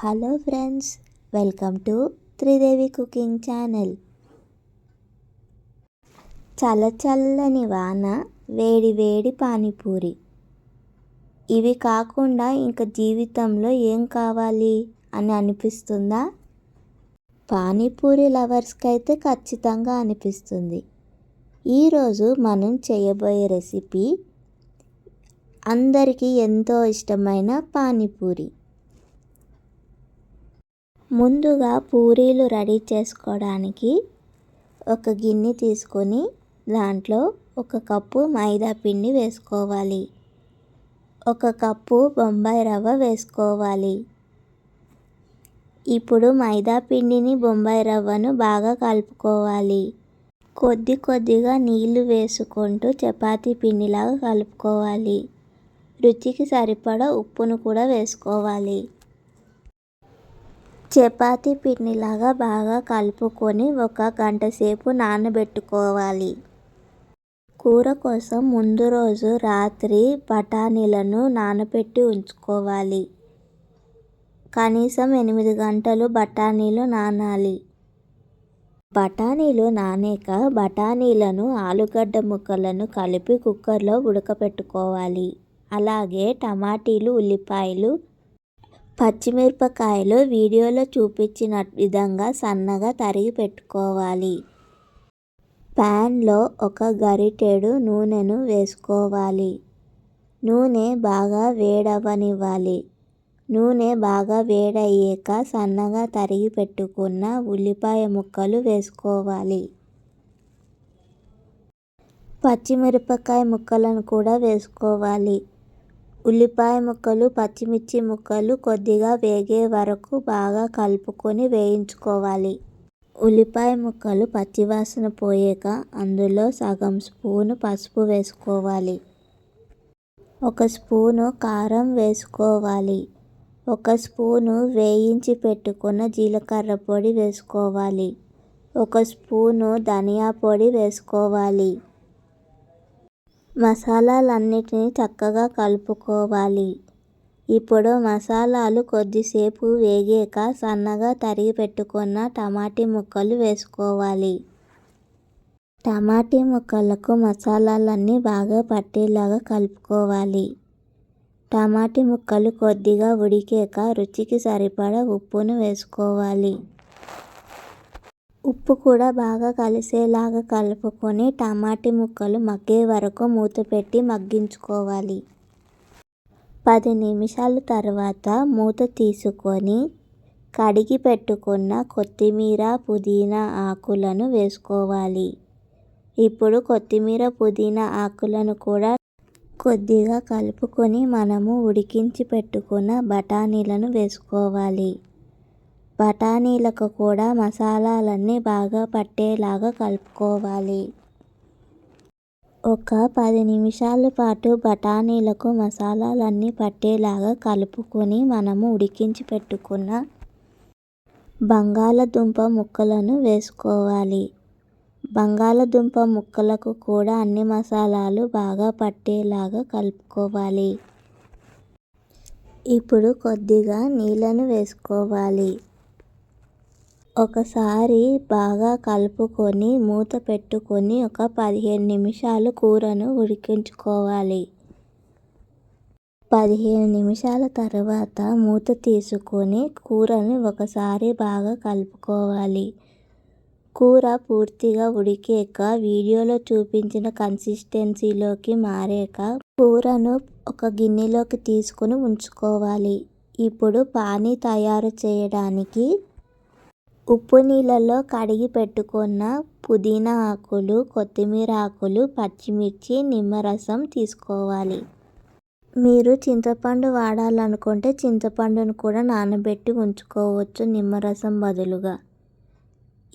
Hello friends welcome to Tridevi cooking channel. చల్లచల్లని వాన వేడి వేడి పానీపూరి. ఇవి కాకుండా ఇంకా జీవితంలో ఏం కావాలి అని అనిపిస్తుందా? పానీపూరి లవర్స్కి అయితే ఖచ్చితంగా అనిపిస్తుంది. ఈరోజు మనం చేయబోయే రెసిపీ అందరికీ ఎంతో ఇష్టమైన పానీపూరి. ముందుగా పూరీలు రెడీ చేసుకోవడానికి ఒక గిన్నె తీసుకొని దాంట్లో ఒక కప్పు మైదా పిండి వేసుకోవాలి. ఒక కప్పు బొంబాయి రవ్వ వేసుకోవాలి. ఇప్పుడు మైదా పిండిని బొంబాయి రవ్వను బాగా కలుపుకోవాలి. కొద్ది కొద్దిగా నీళ్ళు వేసుకుంటూ చపాతీ పిండిలాగా కలుపుకోవాలి. రుచికి సరిపడా ఉప్పును కూడా వేసుకోవాలి. చపాతీ పిండిలాగా బాగా కలుపుకొని ఒక గంట సేపు నానబెట్టుకోవాలి. కూర కోసం ముందు రోజు రాత్రి బఠానీలను నానబెట్టి ఉంచుకోవాలి. కనీసం ఎనిమిది గంటలు బఠానీలు నానాలి. బఠానీలు నానాక బఠానీలను ఆలుగడ్డ ముక్కలను కలిపి కుక్కర్లో ఉడకపెట్టుకోవాలి. అలాగే టమాటీలు ఉల్లిపాయలు పచ్చిమిరపకాయలు వీడియోలో చూపించిన విధంగా సన్నగా తరిగి పెట్టుకోవాలి. ప్యాన్లో ఒక గరిటెడు నూనెను వేసుకోవాలి. నూనె బాగా వేడవనివ్వాలి. నూనె బాగా వేడయ్యాక సన్నగా తరిగి పెట్టుకున్న ఉల్లిపాయ ముక్కలు వేసుకోవాలి. పచ్చిమిరపకాయ ముక్కలను కూడా వేసుకోవాలి. ఉల్లిపాయ ముక్కలు పచ్చిమిర్చి ముక్కలు కొద్దిగా వేగే వరకు బాగా కలుపుకొని వేయించుకోవాలి. ఉల్లిపాయ ముక్కలు పచ్చివాసన పోయాక అందులో సగం స్పూను పసుపు వేసుకోవాలి. ఒక స్పూను కారం వేసుకోవాలి. ఒక స్పూను వేయించి పెట్టుకున్న జీలకర్ర పొడి వేసుకోవాలి. ఒక స్పూను ధనియా పొడి వేసుకోవాలి. మసాలాలన్నిటినీ చక్కగా కలుపుకోవాలి. ఇప్పుడు మసాలాలు కొద్దిసేపు వేగాక సన్నగా తరిగి పెట్టుకున్న టమాటీ ముక్కలు వేసుకోవాలి. టమాటీ ముక్కలకు మసాలాలన్నీ బాగా పట్టేలాగా కలుపుకోవాలి. టమాటీ ముక్కలు కొద్దిగా ఉడికాక రుచికి సరిపడా ఉప్పును వేసుకోవాలి. ఉప్పు కూడా బాగా కలిసేలాగా కలుపుకొని టమాటీ ముక్కలు మగ్గే వరకు మూత పెట్టి మగ్గించుకోవాలి. పది నిమిషాల తర్వాత మూత తీసుకొని కడిగి పెట్టుకున్న కొత్తిమీర పుదీనా ఆకులను వేసుకోవాలి. ఇప్పుడు కొత్తిమీర పుదీనా ఆకులను కూడా కొద్దిగా కలుపుకొని మనము ఉడికించి పెట్టుకున్న బఠానీలను వేసుకోవాలి. బఠానీలకు కూడా మసాలాలన్నీ బాగా పట్టేలాగా కలుపుకోవాలి. ఒక పది నిమిషాల పాటు బఠానీలకు మసాలాలన్నీ పట్టేలాగా కలుపుకొని మనము ఉడికించి పెట్టుకున్న బంగాళదుంప ముక్కలను వేసుకోవాలి. బంగాళదుంప ముక్కలకు కూడా అన్ని మసాలాలు బాగా పట్టేలాగా కలుపుకోవాలి. ఇప్పుడు కొద్దిగా నీళ్ళను వేసుకోవాలి. ఒకసారి బాగా కలుపుకొని మూత పెట్టుకొని ఒక పదిహేను నిమిషాలు కూరను ఉడికించుకోవాలి. పదిహేను నిమిషాల తర్వాత మూత తీసుకొని కూరని ఒకసారి బాగా కలుపుకోవాలి. కూర పూర్తిగా ఉడికాక వీడియోలో చూపించిన కన్సిస్టెన్సీలోకి మారాక కూరను ఒక గిన్నెలోకి తీసుకొని ఉంచుకోవాలి. ఇప్పుడు పానీ తయారు చేయడానికి ఉప్పు నీళ్ళలో కడిగి పెట్టుకున్న పుదీనా ఆకులు కొత్తిమీర ఆకులు పచ్చిమిర్చి నిమ్మరసం తీసుకోవాలి. మీరు చింతపండు వాడాలనుకుంటే చింతపండును కూడా నానబెట్టి ఉంచుకోవచ్చు నిమ్మరసం బదులుగా.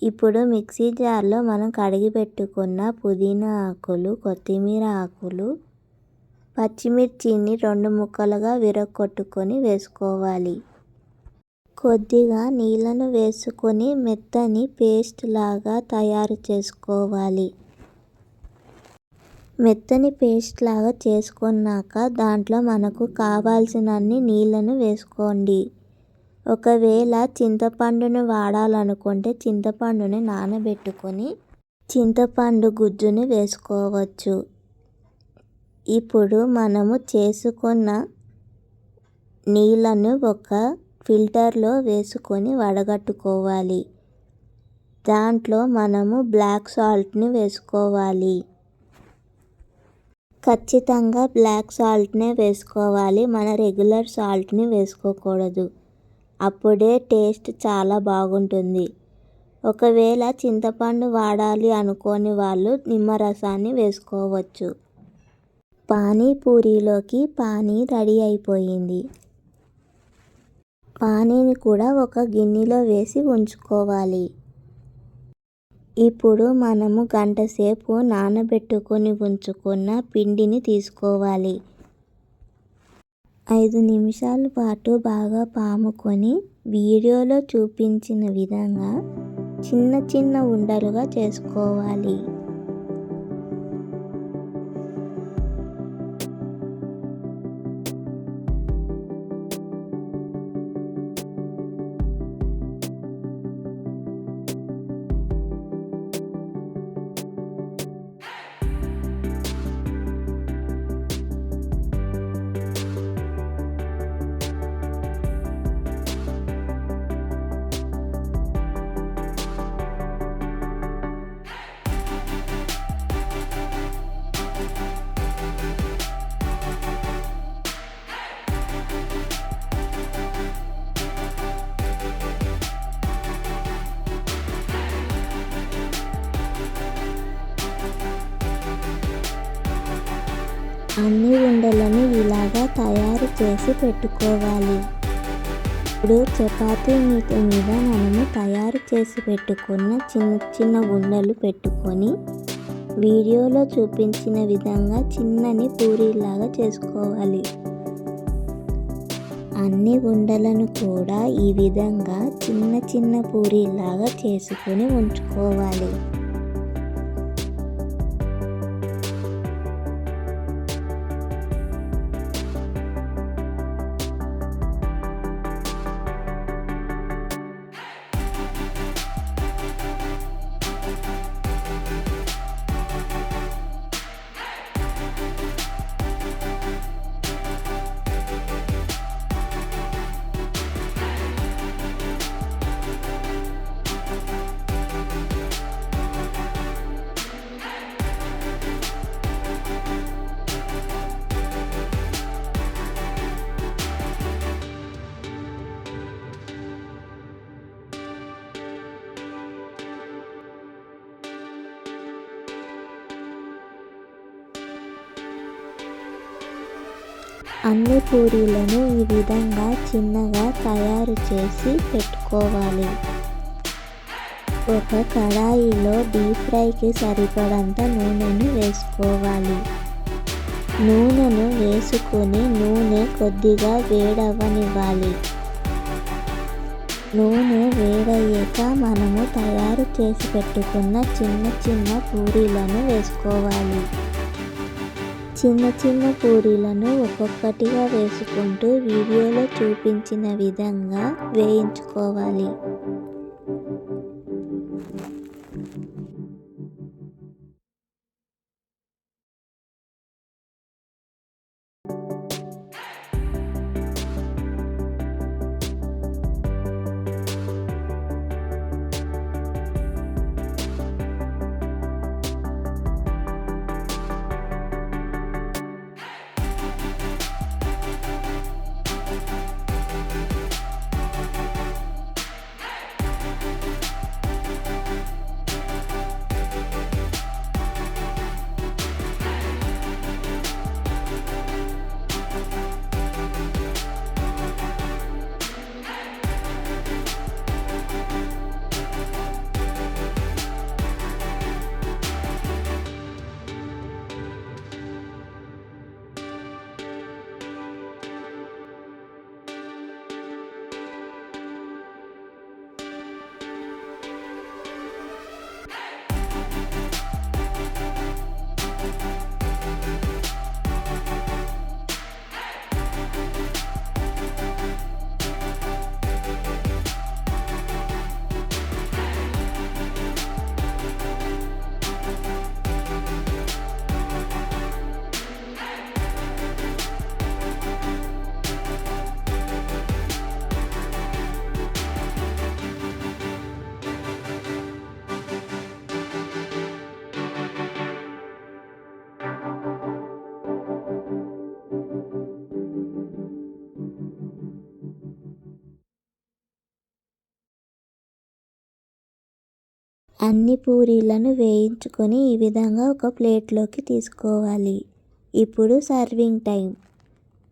ఇప్పుడు మిక్సీ జార్లో మనం కడిగి పెట్టుకున్న పుదీనా ఆకులు కొత్తిమీర ఆకులు పచ్చిమిర్చిని రెండు ముక్కలుగా విరగొట్టుకొని వేసుకోవాలి. కొద్దిగా నీళ్ళను వేసుకొని మెత్తని పేస్ట్ లాగా తయారు చేసుకోవాలి. మెత్తని పేస్ట్ లాగా చేసుకున్నాక దాంట్లో మనకు కావాల్సినన్ని నీళ్ళను వేసుకోండి. ఒకవేళ చింతపండును వాడాలనుకుంటే చింతపండుని నానబెట్టుకొని చింతపండు గుజ్జుని వేసుకోవచ్చు. ఇప్పుడు మనము చేసుకున్న నీళ్ళను ఒక ఫిల్టర్లో వేసుకొని వడగట్టుకోవాలి. దాంట్లో మనము బ్లాక్ సాల్ట్ని వేసుకోవాలి. ఖచ్చితంగా బ్లాక్ సాల్ట్నే వేసుకోవాలి. మన రెగ్యులర్ సాల్ట్ని వేసుకోకూడదు. అప్పుడే టేస్ట్ చాలా బాగుంటుంది. ఒకవేళ చింతపండు వాడాలి అనుకోని వాళ్ళు నిమ్మరసాన్ని వేసుకోవచ్చు. పానీపూరిలోకి పానీ రెడీ అయిపోయింది. పానీని కూడా ఒక గిన్నెలో వేసి ఉంచుకోవాలి. ఇప్పుడు మనము గంట సేపు నానబెట్టుకొని ఉంచుకున్న పిండిని తీసుకోవాలి. ఐదు నిమిషాల పాటు బాగా పాముకొని వీడియోలో చూపించిన విధంగా చిన్న చిన్న ఉండలుగా చేసుకోవాలి. అన్ని ఉండలను ఇలాగా తయారు చేసి పెట్టుకోవాలి. ఇప్పుడు చపాతీ మీట మీద మనము తయారు చేసి పెట్టుకున్న చిన్న చిన్న ఉండలు పెట్టుకొని వీడియోలో చూపించిన విధంగా చిన్నని పూరీలాగా చేసుకోవాలి. అన్ని ఉండలను కూడా ఈ విధంగా చిన్న చిన్న పూరీలాగా చేసుకొని ఉంచుకోవాలి. అన్ని పూరీలను ఈ విధంగా చిన్నగా తయారు చేసి పెట్టుకోవాలి. ఒక కడాయిలో డీప్ ఫ్రైకి సరిపడంత నూనెను వేసుకోవాలి. నూనెను వేసుకుని నూనె కొద్దిగా వేడవ్వనివ్వాలి. నూనె వేడయ్యాక మనము తయారు చేసి పెట్టుకున్న చిన్న చిన్న పూరీలను వేసుకోవాలి. చిన్న చిన్న పూరీలను ఒక్కొక్కటిగా వేసుకుంటూ వీడియోలో చూపించిన విధంగా వేయించుకోవాలి. అన్ని పూరీలను వేయించుకొని ఈ విధంగా ఒక ప్లేట్లోకి తీసుకోవాలి. ఇప్పుడు సర్వింగ్ టైం.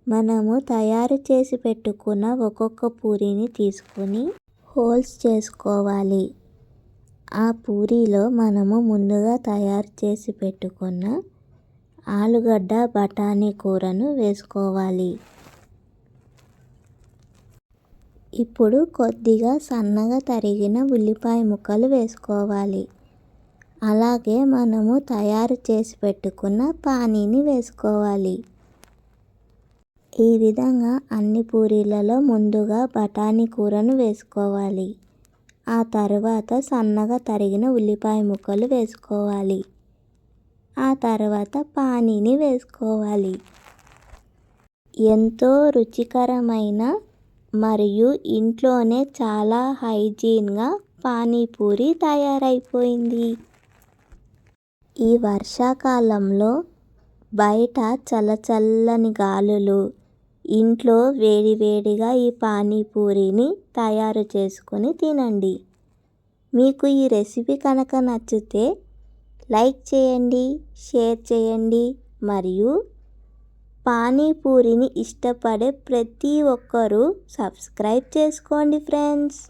మనము తయారు చేసి పెట్టుకున్న ఒక్కొక్క పూరీని తీసుకొని హోల్స్ చేసుకోవాలి. ఆ పూరీలో మనము ముందుగా తయారు చేసి పెట్టుకున్న ఆలుగడ్డ బఠానీ కూరను వేసుకోవాలి. ఇప్పుడు కొద్దిగా సన్నగా తరిగిన ఉల్లిపాయ ముక్కలు వేసుకోవాలి. అలాగే మనము తయారు చేసి పెట్టుకున్న పానీని వేసుకోవాలి. ఈ విధంగా అన్ని పూరీలలో ముందుగా బఠానీ కూరను వేసుకోవాలి. ఆ తర్వాత సన్నగా తరిగిన ఉల్లిపాయ ముక్కలు వేసుకోవాలి. ఆ తర్వాత పానీని వేసుకోవాలి. ఎంతో రుచికరమైన మరియు ఇంట్లోనే చాలా హైజీన్గా పానీపూరి తయారైపోయింది. ఈ వర్షాకాలంలో బయట చల్లచల్లని గాలులు ఇంట్లో వేడివేడిగా ఈ పానీపూరిని తయారు చేసుకొని తినండి. మీకు ఈ రెసిపీ కనుక నచ్చితే లైక్ చేయండి షేర్ చేయండి మరియు పానీపూరిని ఇష్టపడే ప్రతి ఒక్కరూ సబ్స్క్రైబ్ చేసుకోండి ఫ్రెండ్స్.